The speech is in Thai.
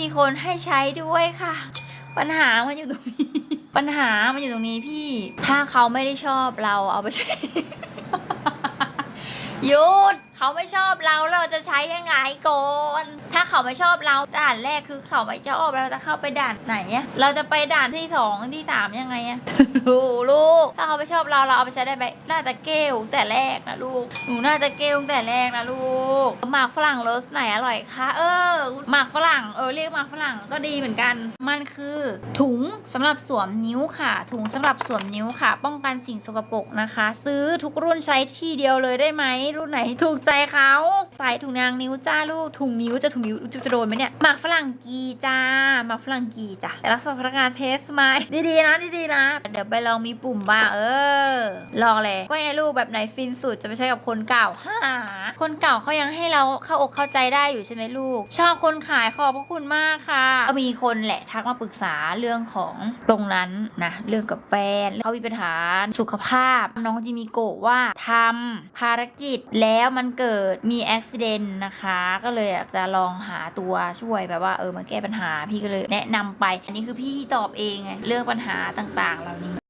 มีคนให้ใช้ด้วยค่ะ ปัญหามันอยู่ตรงนี้ ปัญหามันอยู่ตรงนี้พี่ ถ้าเขาไม่ได้ชอบเราเอาไปใช้หยุด เขาไม่ชอบเราเราจะใช้ยังไงก่อนถ้าเขาไม่ชอบเราด่านแรกคือเขาไม่ชอบเราจะเข้าไปด่านไหนเนี่ยเราจะไปด่านที่สองที่สามยังไงอะลูกลูกถ้าเขาไม่ชอบเราเราเอาไปใช้ได้ไหมน่าจะเกลแต่แรกนะลูกหนูน่าจะเกลแต่แรกนะลูกหมากฝรั่งรสไหนอร่อยคะเออหมากฝรั่งเออเรียกหมากฝรั่งก็ดีเหมือนกัน มันคือถุงสำหรับสวมนิ้วค่ะ ถุงสำหรับสวมนิ้วค่ะ ป้องกันสิ่งสกปรกนะคะ ซื้อทุกรุ่นใช้ที่เดียวเลยได้ไหมรุ่นไหนถูกใจเขาใส่ถุงยางนิ้วจ้าลูกถุงนิ้วจะถุงนิ้วจะโดนไหมเนี่ยหมากฝรั่งกีจ้าหมากฝรั่งกีจ้ะแต่รักษาพนักงานเทสไหมดีๆนะดีๆนะ เดี๋ยวไปลองมีปุ่มบ้างเออ ลองเลยว่าไงลูกแบบไหนฟินสุดจะไปใช้กับคนเก่าฮ่าคนเก่าเขายังให้เราเข้าอกเข้าใจได้อยู่ใช่ไหมลูก ชอบคนขายขอบพระคุณมากค่ะก็มีคนแหละทักมาปรึกษาเรื่องของตรงนั้นนะเรื่องกับแฟนเขามีปัญหาสุขภาพ น้องจิมิโกะว่าทำภารกิจแล้วมันเกิดมีอุบิเหตุนะคะ ก็เลยอยากจะลองหาตัวช่วยแบบว่าเออมาแก้ปัญหาพี่ก็เลยแนะนำไป อันนี้คือพี่ตอบเองไงเรื่องปัญหาต่างๆ เหล่านี้